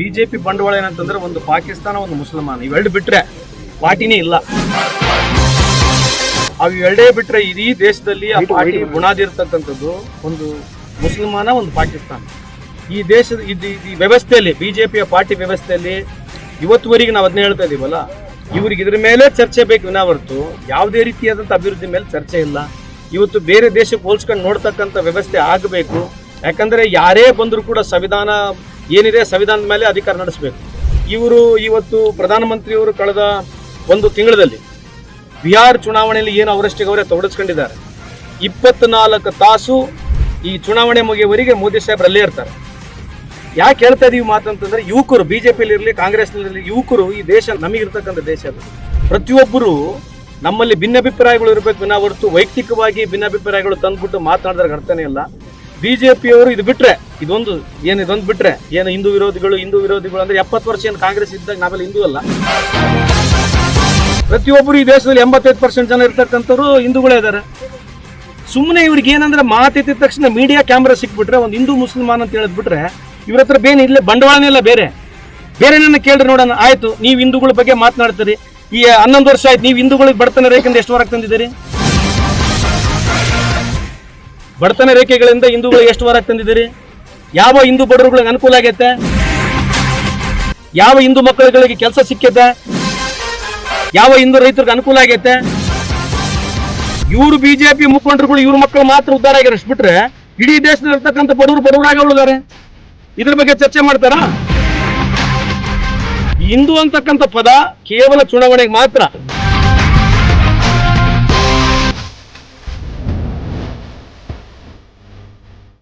BJP ಬಂಡವಾಳ ಏನಂತಂದ್ರೆ ಒಂದು ಪಾಕಿಸ್ತಾನ ಒಂದು ಮುಸಲ್ಮಾನ. ಇವೆರಡು ಬಿಟ್ರೆ ಪಾರ್ಟಿನೇ ಇಲ್ಲ. ಅವೆರಡೇ ಬಿಟ್ರೆ ಇಡೀ ದೇಶದಲ್ಲಿ ಆ ಪಾರ್ಟಿ ಬುನಾದಿ ಇರ್ತಕ್ಕಂಥದ್ದು ಒಂದು ಮುಸಲ್ಮಾನ ಒಂದು ಪಾಕಿಸ್ತಾನ. ಈ ದೇಶದ ಇದು ಈ ವ್ಯವಸ್ಥೆಯಲ್ಲಿ ಬಿಜೆಪಿಯ ಪಾರ್ಟಿ ವ್ಯವಸ್ಥೆಯಲ್ಲಿ ಇವತ್ತುವರೆಗೆ ನಾವು ಅದನ್ನ ಹೇಳ್ತಾ ಇದೀವಲ್ಲ ಇವ್ರಿಗೆ ಇದ್ರ ಮೇಲೆ ಚರ್ಚೆ ಬೇಕು ವಿನಾ ಹೊರತು. ಯಾವುದೇ ರೀತಿಯಾದಂಥ ಅಭಿವೃದ್ಧಿ ಮೇಲೆ ಚರ್ಚೆ ಇಲ್ಲ. ಇವತ್ತು ಬೇರೆ ದೇಶಕ್ಕೆ ಹೋಲ್ಸ್ಕೊಂಡು ನೋಡ್ತಕ್ಕಂಥ ವ್ಯವಸ್ಥೆ ಆಗಬೇಕು. ಯಾಕಂದರೆ ಯಾರೇ ಬಂದರೂ ಕೂಡ ಸಂವಿಧಾನ ಏನಿದೆ ಸಂವಿಧಾನದ ಮೇಲೆ ಅಧಿಕಾರ ನಡೆಸಬೇಕು. ಇವರು ಇವತ್ತು ಪ್ರಧಾನಮಂತ್ರಿಯವರು ಕಳೆದ ಒಂದು ತಿಂಗಳಲ್ಲಿ ಬಿಹಾರ್ ಚುನಾವಣೆಯಲ್ಲಿ ಏನು ಅವರಷ್ಟೇ ಅವರೇ ತೊಡಗಿಸ್ಕೊಂಡಿದ್ದಾರೆ. ಇಪ್ಪತ್ನಾಲ್ಕು ತಾಸು ಈ ಚುನಾವಣೆ ಮುಗಿಯುವವರೆಗೆ ಮೋದಿ ಸಾಹೇಬ್ರು ಅಲ್ಲೇ ಇರ್ತಾರೆ. ಯಾಕೆ ಹೇಳ್ತಾ ಇದೀವಿ ಮಾತಂತಂದ್ರೆ ಯುವಕರು, ಬಿಜೆಪಿಯಲ್ಲಿ ಇರಲಿ, ಕಾಂಗ್ರೆಸ್ನಲ್ಲಿ ಯುವಕರು ಈ ದೇಶ ನಮಗಿರ್ತಕ್ಕಂಥ ದೇಶ ಅದು. ಪ್ರತಿಯೊಬ್ಬರು ನಮ್ಮಲ್ಲಿ ಭಿನ್ನಾಭಿಪ್ರಾಯಗಳು ಇರಬೇಕು ವಿನಾ ಹೊರತು ವೈಯಕ್ತಿಕವಾಗಿ ಭಿನ್ನಾಭಿಪ್ರಾಯಗಳು ತಂದ್ಬಿಟ್ಟು ಮಾತನಾಡಿದ್ರೆ ಅರ್ಥನೇ ಇಲ್ಲ ಬಿಜೆಪಿಯವರು ಇದು ಬಿಟ್ರೆ ಇದೊಂದು, ಏನು ಇದೊಂದು ಬಿಟ್ರೆ, ಏನು ಹಿಂದೂ ವಿರೋಧಿಗಳು ಹಿಂದೂ ವಿರೋಧಿಗಳು ಅಂದ್ರೆ ಎಪ್ಪತ್ತು ವರ್ಷ ಏನು ಕಾಂಗ್ರೆಸ್ ಇದ್ದಾಗ ನಾವೆಲ್ಲ ಹಿಂದೂ ಅಲ್ಲ. ಪ್ರತಿಯೊಬ್ಬರು ಈ ದೇಶದಲ್ಲಿ ಎಂಬತ್ತೈದು ಪರ್ಸೆಂಟ್ ಜನ ಇರ್ತಕ್ಕಂಥವ್ರು ಹಿಂದೂಗಳೇ ಇದ್ದಾರೆ ಸುಮ್ಮನೆ ಇವ್ರಿಗೆ ಏನಂದ್ರೆ ಮಾತೆತ್ತಿದ ತಕ್ಷಣ ಮೀಡಿಯಾ ಕ್ಯಾಮ್ರಾ ಸಿಕ್ಬಿಟ್ರೆ, ಒಂದು ಹಿಂದೂ ಮುಸಲ್ಮಾನ್ ಅಂತ ಹೇಳಿದ್ಬಿಟ್ರೆ ಇವ್ರ ಹತ್ರ ಬೇನೆ ಇಲ್ಲೇ, ಬಂಡವಾಳನೇ ಇಲ್ಲ ಬೇರೆ. ಬೇರೆ ನನ್ನ ಕೇಳ್ರಿ ನೋಡೋಣ, ಆಯ್ತು, ನೀವು ಹಿಂದೂಗಳ ಬಗ್ಗೆ ಮಾತನಾಡ್ತೀರಿ. ಈ ಹನ್ನೊಂದು ವರ್ಷ ಆಯ್ತು, ನೀವು ಹಿಂದೂಗಳಿಗೆ ಬಡತನ ರೇಖೆಯಿಂದ ಎಷ್ಟು ವರಕ್ಕೆ ತಂದಿದ್ದೀರಿ? ಬಡತನ ರೇಖೆಗಳಿಂದ ಹಿಂದೂಗಳಿಗೆ ಎಷ್ಟು ವರಕ್ಕೆ ತಂದಿದ್ದೀರಿ? ಯಾವ ಹಿಂದೂ ಬಡವರುಗಳಿಗೆ ಅನುಕೂಲ ಆಗೈತೆ? ಯಾವ ಹಿಂದೂ ಮಕ್ಕಳುಗಳಿಗೆ ಕೆಲಸ ಸಿಕ್ಕೈತೆ? ಯಾವ ಹಿಂದೂ ರೈತರಿಗೆ ಅನುಕೂಲ ಆಗೈತೆ? ಇವರು ಬಿಜೆಪಿ ಮುಖಂಡರುಗಳು ಇವ್ರ ಮಕ್ಕಳು ಮಾತ್ರ ಉದ್ದಾರ ಅಷ್ಟು ಬಿಟ್ರೆ ಇಡೀ ದೇಶದಲ್ಲಿ ಇರ್ತಕ್ಕಂಥ ಬಡವರು ಬಡವರಾಗಿ ಉಳಿದಾರೆ. ಇದ್ರ ಬಗ್ಗೆ ಚರ್ಚೆ ಮಾಡ್ತಾರಾ? ಹಿಂದೂ ಅಂತಕ್ಕಂಥ ಪದ ಕೇವಲ ಚುನಾವಣೆಗೆ ಮಾತ್ರ.